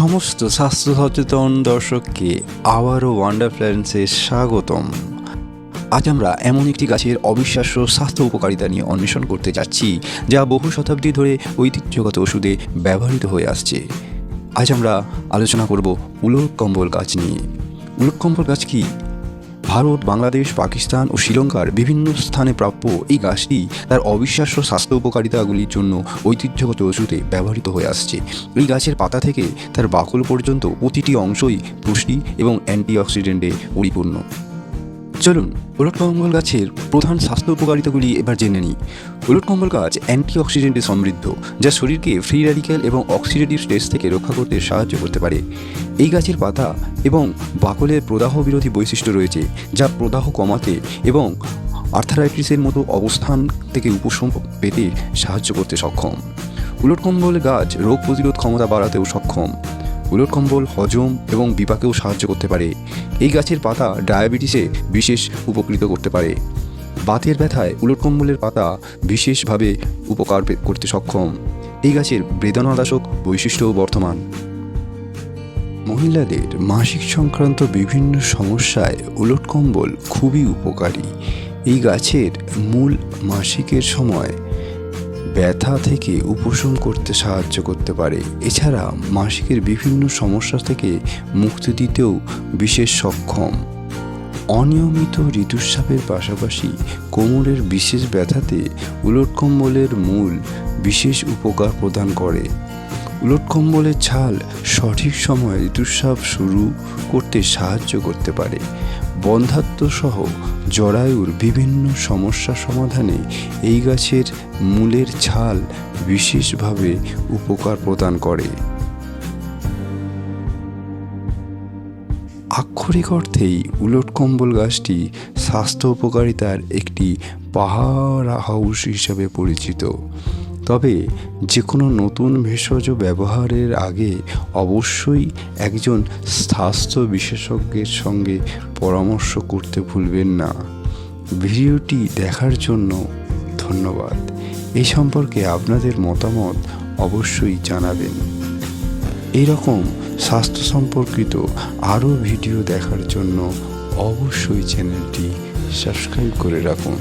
সমস্ত স্বাস্থ্য সচেতন দর্শককে আবারও ওয়ান্ডার প্ল্যান্সে স্বাগতম। আজ আমরা এমন একটি গাছের অবিশ্বাস্য স্বাস্থ্য উপকারিতা নিয়ে অন্বেষণ করতে যাচ্ছি, যা বহু শতাব্দী ধরে ঐতিহ্যগত ওষুধে ব্যবহৃত হয়ে আসছে। আজ আমরা আলোচনা করব উলট কম্বল গাছ নিয়ে। উলট কম্বল গাছ কি? ভারত, বাংলাদেশ, পাকিস্তান ও শ্রীলঙ্কার বিভিন্ন স্থানে প্রাপ্য এই গাছটি তার অবিশ্বাস্য স্বাস্থ্য উপকারিতাগুলির জন্য ঐতিহ্যগত ওষুধে ব্যবহৃত হয়ে আসছে। এই গাছের পাতা থেকে তার বাকল পর্যন্ত প্রতিটি অংশই পুষ্টি এবং অ্যান্টিঅক্সিডেন্টে পরিপূর্ণ। চলুন, উলট কম্বল গাছের প্রধান স্বাস্থ্য উপকারিতাগুলি এবার জেনে নিই। উলট কম্বল গাছ অ্যান্টিঅক্সিডেন্টে সমৃদ্ধ, যা শরীরকে ফ্রি র্যাডিক্যাল এবং অক্সিডেটিভ স্ট্রেস থেকে রক্ষা করতে সাহায্য করতে পারে। এই গাছের পাতা এবং বাকলের প্রদাহ বিরোধী বৈশিষ্ট্য রয়েছে, যা প্রদাহ কমাতে এবং আর্থারাইটিসের মতো অবস্থান থেকে উপশম পেতে সাহায্য করতে সক্ষম। উলট কম্বল গাছ রোগ প্রতিরোধ ক্ষমতা বাড়াতেও সক্ষম। উলট কম্বল হজম এবং বিপাকেও সাহায্য করতে পারে। এই গাছের পাতা ডায়াবেটিসে বিশেষ উপকৃত করতে পারে। বাতের ব্যথায় উলট কম্বলের পাতা বিশেষভাবে উপকার করতে সক্ষম। এই গাছের বেদনাদাসক বৈশিষ্ট্যও বর্তমান। মহিলাদের মাসিক সংক্রান্ত বিভিন্ন সমস্যায় উলট কম্বল খুবই উপকারী। এই গাছের মূল মাসিকের সময় ব্যথা থেকে উপশম করতে সাহায্য করতে পারে। এছাড়া মাসিকের বিভিন্ন সমস্যা থেকে মুক্তি দিতেও বিশেষ সক্ষম। অনিয়মিত ঋতুস্রাবের পাশাপাশি কোমরের বিশেষ ব্যথাতে উলটকম্বলের মূল বিশেষ উপকার প্রদান করে। উলট কম্বলের ছাল সঠিক সময়ে ঋতুস্রাব শুরু করতে সাহায্য করতে পারে। বন্ধাত্ম সহ জরায়ুর বিভিন্ন সমস্যা সমাধানে এই গাছের মূলের ছাল বিশেষভাবে উপকার প্রদান করে। আক্ষরিক অর্থেই উলট কম্বল গাছটি স্বাস্থ্য উপকারিতার একটি পাহাড় হাউস হিসাবে পরিচিত। তবে যে কোনো নতুন ভেষজ ব্যবহারের আগে অবশ্যই একজন স্বাস্থ্য বিশেষজ্ঞের সঙ্গে পরামর্শ করতে ভুলবেন না। ভিডিওটি দেখার জন্য ধন্যবাদ। এই সম্পর্কে আপনাদের মতামত অবশ্যই জানাবেন। এইরকম স্বাস্থ্য সম্পর্কিত আরও ভিডিও দেখার জন্য অবশ্যই চ্যানেলটি সাবস্ক্রাইব করে রাখুন।